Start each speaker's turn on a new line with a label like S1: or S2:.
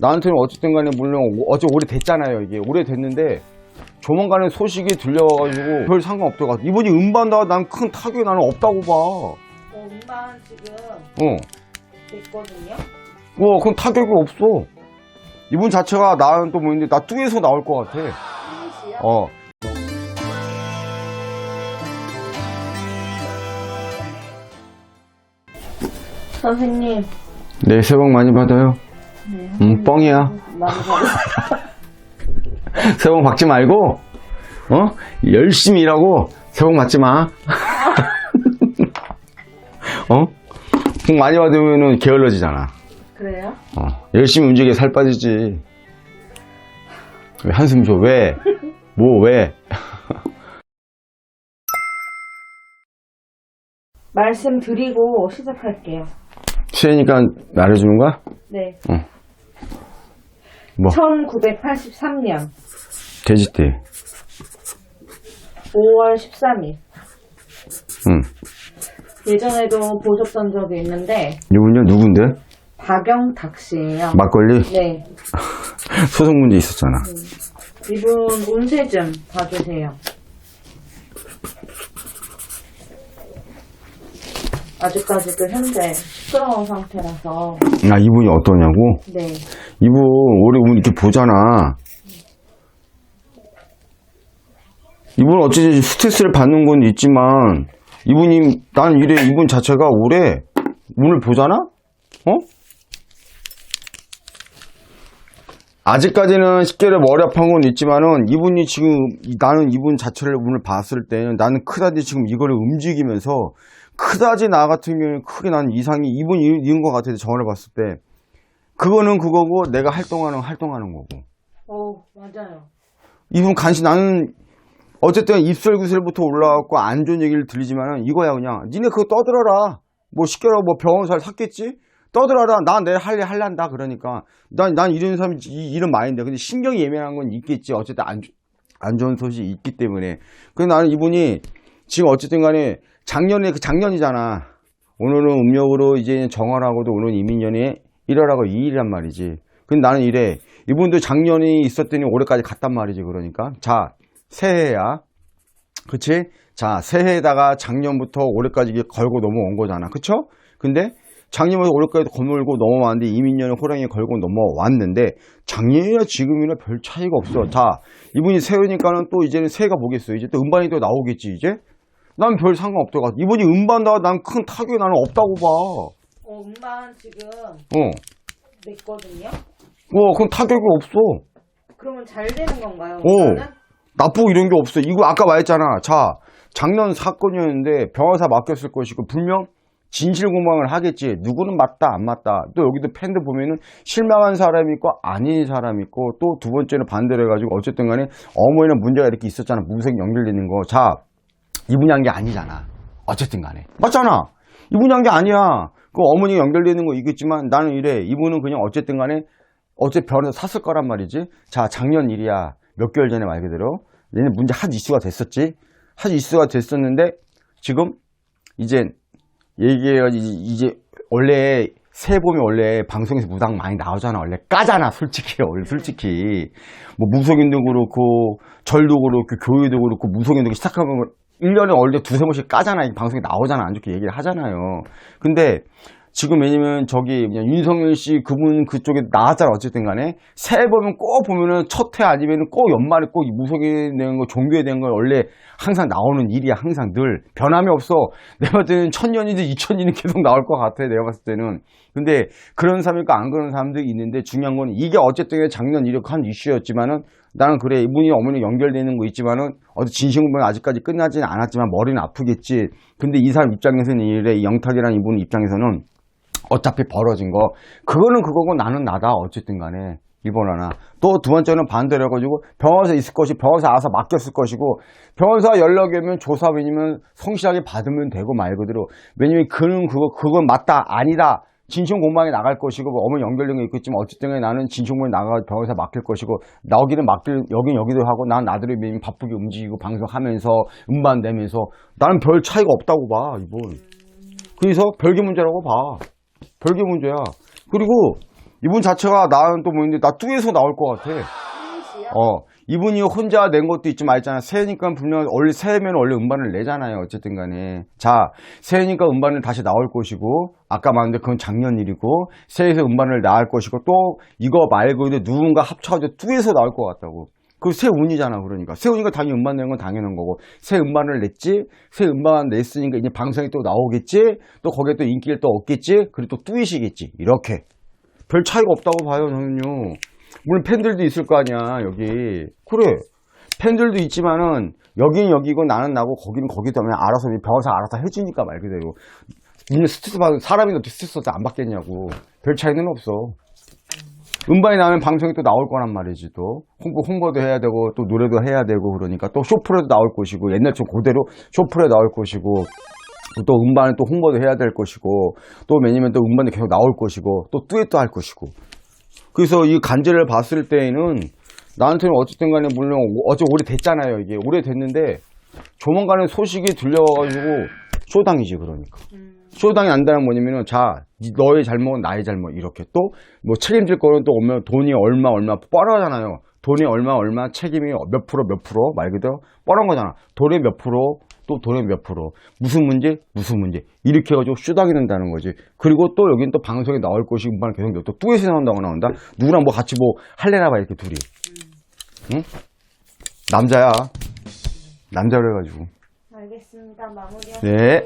S1: 나한테는 어쨌든 간에 물론 오- 어제 오래됐잖아요 이게 오래됐는데 조만간에 소식이 들려가지고 별 상관없다고 이분이 음반 다 난 큰 타격이 나는 없다고 봐
S2: 어, 음반 지금
S1: 어.
S2: 됐거든요.
S1: 어, 그럼 타격이 없어. 이분 자체가 나는 또 뭐인데, 나 뚜에서 나올 것 같아. 어.
S2: 선생님.
S1: 네, 새해 복 많이 받아요.
S2: 네.
S1: 음, 뻥이야.
S2: 많이 받으세요.
S1: 새해 복 받지 말고, 어? 열심히 일하고, 새해 복 받지 마. 어? 복 많이 받으면은 게을러지잖아.
S2: 그래요?
S1: 어. 열심히 움직여 살 빠지지. 왜 한숨 쉬어? 왜? 뭐, 왜?
S2: 말씀드리고 시작할게요.
S1: 쉬니까 말해주는 거야?
S2: 네.
S1: 뭐?
S2: 1983년
S1: 돼지띠.
S2: 5월 13일.
S1: 응.
S2: 예전에도 보셨던 적이 있는데
S1: 이분요 누군데?
S2: 박영탁 씨예요.
S1: 막걸리
S2: 네.
S1: 소송 문제 있었잖아.
S2: 이분 운세 좀 봐주세요. 아직까지도 현재 시끄러운 상태라서
S1: 아 이분이 어떠냐고?
S2: 네.
S1: 이분 우리 운 이렇게 보잖아. 이분 어찌 스트레스를 받는 건 있지만 이분이 난 이래 이분 자체가 올해 운을 보잖아? 어? 아직까지는 식결에 머리 아픈 건 있지만은 이분이 지금 이- 나는 이분 자체를 운을 봤을 때는 나는 크다지 지금 이거를 움직이면서 크다지 나 같은 경우는 크게 나는 이상이 이분이 이은 것 같아서 전화를 봤을 때 그거는 그거고 내가 활동하는 건 활동하는 거고.
S2: 오, 맞아요.
S1: 이분 간신 나는 어쨌든 입술 구슬부터 올라왔고 안 좋은 얘기를 들리지만은 이거야 그냥. 니네 그거 떠들어라. 뭐 시켜라 뭐 병원살 샀겠지 떠들어라. 난내 할래 할란다. 그러니까 난, 난 이런 사람이 이- 이런 마인드 근데 신경이 예민한 건 있겠지. 어쨌든 안, 좋- 안 좋은 소식이 있기 때문에. 그래서 나는 이분이 지금 어쨌든 간에 작년에 그 작년이잖아. 오늘은 음력으로 이제 정월하고도 오늘 이민년에 1월하고 2일이란 말이지. 근데 나는 이래. 이분도 작년이 있었더니 올해까지 갔단 말이지. 그러니까 자 새해야. 그치? 자 새해에다가 작년부터 올해까지 걸고 넘어온 거잖아. 그쵸? 근데 작년부터 올해까지 거물고 넘어왔는데 이민년에 호랑이 걸고 넘어왔는데 작년이나 지금이나 별 차이가 없어 자 이분이 새해니까는 또 이제는 새해가 뭐겠어 이제 또 음반이 또 나오겠지 이제 난 별 상관없다고 이분이 음반다 난큰 타격이 나는 없다고 봐
S2: 어, 음반 지금
S1: 어.
S2: 냈거든요.
S1: 어, 그건 타격이 없어.
S2: 그러면 잘 되는 건가요?
S1: 오.
S2: 음반은?
S1: 나쁘고 이런 게 없어. 이거 아까 말했잖아. 자, 작년 사건이었는데 병원사 맡겼을 것이고 분명 진실 공방을 하겠지. 누구는 맞다, 안 맞다. 또 여기도 팬들 보면은 실망한 사람이 있고 아닌 사람이 있고 또 두 번째는 반대로 해가지고 어쨌든 간에 어머니는 문제가 이렇게 있었잖아. 무색 연결되는 거. 자, 이분이 한 게 아니잖아. 어쨌든 간에. 맞잖아. 이분이 한 게 아니야. 그 어머니가 연결되는 거 있겠지만 나는 이래. 이분은 그냥 어쨌든 간에 어째 변에서 샀을 거란 말이지. 자, 작년 일이야. 몇 개월 전에 말 그대로. 얘는 문제 한 이슈가 됐었지. 한 이슈가 됐었는데 지금 이제 얘기해가 이제 원래 새해 보면 원래 방송에서 무당 많이 나오잖아. 원래 까잖아. 솔직히. 원래 솔직히. 뭐 무속인도 그렇고 절도 그렇고 교회도 그렇고 무속인도 시작하면 1년에 원래 두세 번씩 까잖아. 이 방송에 나오잖아. 안 좋게 얘기를 하잖아요. 근데 지금 왜냐면 저기 그냥 윤석열 씨 그분 그쪽에 나왔잖아 어쨌든 간에. 새해 보면 꼭 보면은 첫해 아니면은 꼭 연말에 꼭이 무속에 대한 거 종교에 대한 거 원래 항상 나오는 일이야 항상 늘. 변함이 없어. 내가 봤을 때는 천년이든 이천년이 계속 나올 것 같아 내가 봤을 때는. 근데 그런 사람 있고 안 그런 사람들이 있는데 중요한 건 이게 어쨌든 작년 이렇게 한 이슈였지만은 나는 그래 이분이 어머니 연결되는 거 있지만은 어디 진심공방이 아직까지 끝나지는 않았지만 머리는 아프겠지. 근데 이 사람 입장에서는 이래 이 영탁이라는 이분 입장에서는 어차피 벌어진 거. 그거는 그거고 나는 나다. 어쨌든 간에 일본 하나. 또 두 번째는 반대로 해가지고 병원에서 있을 것이 병원에서 알아서 맡겼을 것이고 병원사 연락이 오면 조사 왜냐면 성실하게 받으면 되고 말 그대로. 왜냐면 그는 그거 그건 맞다 아니다. 진심 공방에 나갈 것이고 뭐 어머니 연결된 게 있겠지만 어쨌든 간에 나는 진심 공방에 나가 병원에서 맡길 것이고 여기는 맡길 여긴 여기도 하고 난 나들이 매일 바쁘게 움직이고 방송하면서 음반 내면서 나는 별 차이가 없다고 봐 이분 그래서 별개 문제라고 봐 별개 문제야. 그리고 이분 자체가 나는 또 뭐인데 나 뚜에서 나올 것 같아.
S2: 뚜엣이요?
S1: 어, 이분이 혼자 낸 것도 있지만 알잖아. 새해니까 분명 원래 새해면 원래 음반을 내잖아요. 어쨌든 간에. 자, 새해니까 음반을 다시 나올 것이고 아까 말했는데 그건 작년 일이고 새해에서 음반을 나올 것이고 또 이거 말고도 누군가 합쳐가지고 뚜에서 나올 것 같다고. 그 새 운이잖아, 그러니까. 새 운이니까 당연히 음반 내는 건 당연한 거고. 새 음반을 냈지? 새 음반 냈으니까 이제 방송에 또 나오겠지? 또 거기에 또 인기를 또 얻겠지? 그리고 또 뚜이시겠지. 이렇게. 별 차이가 없다고 봐요, 저는요. 물론 팬들도 있을 거 아니야, 여기. 그래. 팬들도 있지만은, 여긴 여기고 나는 나고, 거기는 거기도 하면 알아서, 병원사 알아서 해주니까 말 그대로. 니는 스트레스 받은, 사람이 어떻게 스트레스 안 받겠냐고. 별 차이는 없어. 음반이 나오면 방송에 또 나올 거란 말이지, 또. 홍보, 홍보도 해야 되고, 또 노래도 해야 되고, 그러니까 또 쇼프로도 나올 것이고, 옛날처럼 그대로 쇼프로에 나올 것이고, 또 음반은 또 홍보도 해야 될 것이고, 또 왜냐면 또 음반이 계속 나올 것이고, 또 듀엣도 할 것이고. 그래서 이 간제를 봤을 때에는 나한테는 어쨌든 간에 물론 어제 오래됐잖아요. 이게 오래됐는데 조만간에 소식이 들려가지고 쇼당이지 그러니까.
S2: 음,
S1: 쇼당이 난다는 뭐냐면은 자 너의 잘못은 나의 잘못 이렇게 또 뭐 책임질 거는 또 오면 돈이 얼마 얼마 뻔하잖아요. 돈이 얼마 얼마 책임이 몇 프로 몇 프로 말 그대로 뻔한 거잖아. 돈의 몇 프로 또 돈의 몇 프로 무슨 문제 무슨 문제 이렇게 해가지고 쇼당이 된다는 거지. 그리고 또 여긴 또 방송에 나올 것이 음반 계속 또 뚜에서 나온다고 나온다. 누구랑 뭐 같이 뭐 할래나 봐 이렇게 둘이. 응? 남자야. 남자 그래가지고.
S2: 알겠습니다. 마무리하세요.
S1: 네.